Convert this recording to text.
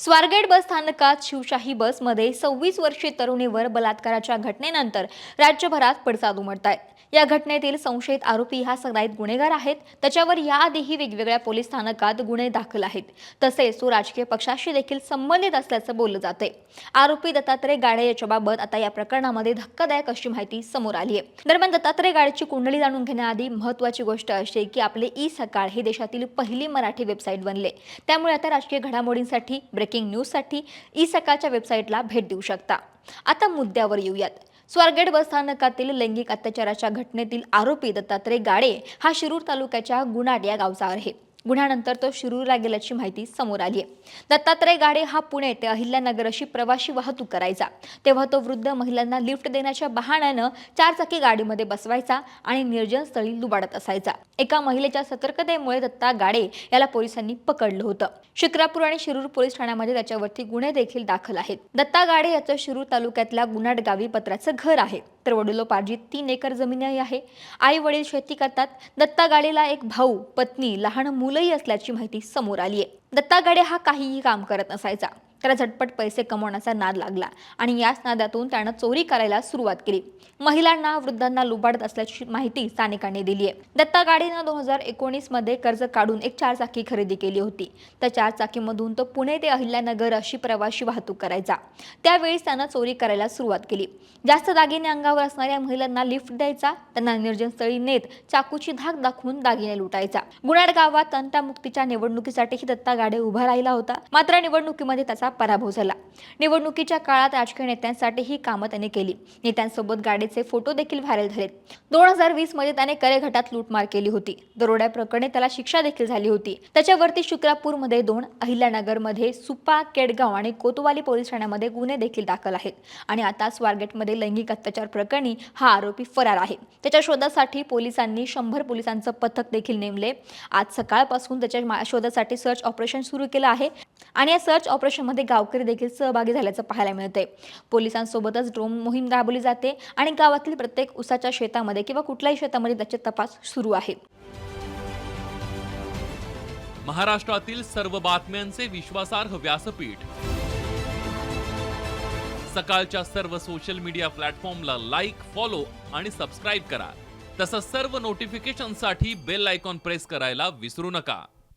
स्वारगेट बस स्थानकात शिवशाही बसमध्ये सव्वीस वर्षीय तरुणीवर बलात्काराच्या घटनेनंतर राज्यभरात पडसाद उमटत आहे या घटनेतील संशयित आरोपी हा सदाईत गुन्हेगार आहेत. त्याच्यावर याआधीही वेगवेगळ्या पोलीस स्थानकात गुन्हे दाखल आहेत. तसेच तो राजकीय पक्षाशी देखील संबंधित असल्याचं बोललं जाते आरोपी दत्तात्रय गाडे याच्याबाबत आता या प्रकरणामध्ये धक्कादायक अशी माहिती समोर आली आहे दरम्यान दत्तात्रय गाडेची कुंडली जाणून घेण्याआधी महत्वाची गोष्ट अशी की आपले ई सकाळ हे देशातील पहिली मराठी वेबसाईट बनले. त्यामुळे आता राजकीय घडामोडींसाठी ब्रेकिंग न्यूजसाठी ई सकाळच्या वेबसाईटला भेट देऊ शकता. आता मुद्द्यावर येऊयात. स्वारगेट बस स्थानकातील लैंगिक अत्याचाराच्या घटनेतील आरोपी दत्तात्रय गाडे हा शिरूर तालुक्याच्या गुणाड या गावचा आहे. गुन्ह्यानंतर तो शिरूरला गेल्याची माहिती समोर आली आहे. दत्तात्रय गाडे हा पुणे ते अहिल्यानगर अशी प्रवासी वाहतूक करायचा. तेव्हा तो वृद्ध महिलांना लिफ्ट देण्याच्या बहाण्यानं चारचाकी गाडीमध्ये बसवायचा आणि निर्जन स्थळी लुबाडत असायचा. एका महिलेच्या सतर्कतेमुळे दत्ता गाडे याला पोलिसांनी पकडलं होतं. शिक्रापूर आणि शिरूर पोलीस ठाण्यामध्ये त्याच्यावरती गुन्हे देखील दाखल आहेत. दत्ता गाडे याचं शिरूर तालुक्यातल्या गुन्हाट गावी पत्राचं घर आहे. तर वडिलोपार्जित तीन एकर जमीनही आहे. आई वडील शेती करतात. दत्ता गाडेला एक भाऊ पत्नी लहान मुलंही असल्याची माहिती समोर आली आहे दत्ता गाडे हा काहीही काम करत नसायचा. त्याला झटपट पैसे कमवण्याचा नाद लागला आणि याच नादातून त्यानं चोरी करायला सुरुवात केली. महिलांना वृद्धांना लुबाडत असल्याची माहिती स्थानिकांनी दिली आहे दत्ता गाडीनं दोन हजार एकोणीसमध्ये कर्ज काढून एक चारचाकी खरेदी केली होती. त्या चारचाकीमधून तो पुणे ते अहिल्यानगर अशी प्रवासी वाहतूक करायचा. त्यावेळीच त्यानं चोरी करायला सुरुवात केली. जास्त दागिने अंगावर असणाऱ्या महिलांना लिफ्ट द्यायचा त्यांना निर्जन स्थळी नेत चाकूची धाक दाखवून दागिने लुटायचा. गुणाड गावात तंटामुक्तीच्या निवडणुकीसाठीही दत्ता गाडे उभा राहिला होता. मात्र निवडणुकीमध्ये त्याचा पराभव झाला. निवडणुकीच्या काळात राजकीय नेत्यांसाठी ही कामं त्याने केली. नेत्यांसोबत गाडीचे फोटो देखील व्हायरल झाले दोन हजार वीसमध्ये त्याने करेघाटात लूटमार केली होती. दरोड्या प्रकरणी त्याला शिक्षा देखील झाली होती. त्याच्यावरती शुक्रापूरमध्ये दोन अहिल्यानगरमध्ये सुपा केडगाव आणि कोतवाली पोलीस ठाण्यामध्ये गुन्हे देखील दाखल आहेत. आणि आता स्वारगेटमध्ये लैंगिक अत्याचार प्रकरणी हा आरोपी फरार आहे. त्याच्या शोधासाठी पोलिसांनी शंभर पोलिसांचं पथक देखील नेमले. आज सकाळपासून त्याच्या शोधासाठी सर्च ऑपरेशन सुरू केलं आहे. आणि या सर्च ऑपरेशनमध्ये गावकरी देखील सहभागी झाल्याचं पाहायला मिळतंय. पोलिसांसोबतच ड्रोन मोहीम राबवली जाते आणि गावातील प्रत्येक उसाच्या शेतामध्ये किंवा कुठल्याही शेतामध्ये त्याचे तपास सुरू आहे. महाराष्ट्रातील सर्व बातम्यांचे विश्वासार्ह व्यासपीठ. सकाळच्या सर्व सोशल मीडिया प्लॅटफॉर्मला लाईक फॉलो आणि सबस्क्राईब करा. तसंच सर्व नोटिफिकेशनसाठी बेल आयकॉन प्रेस करायला विसरू नका.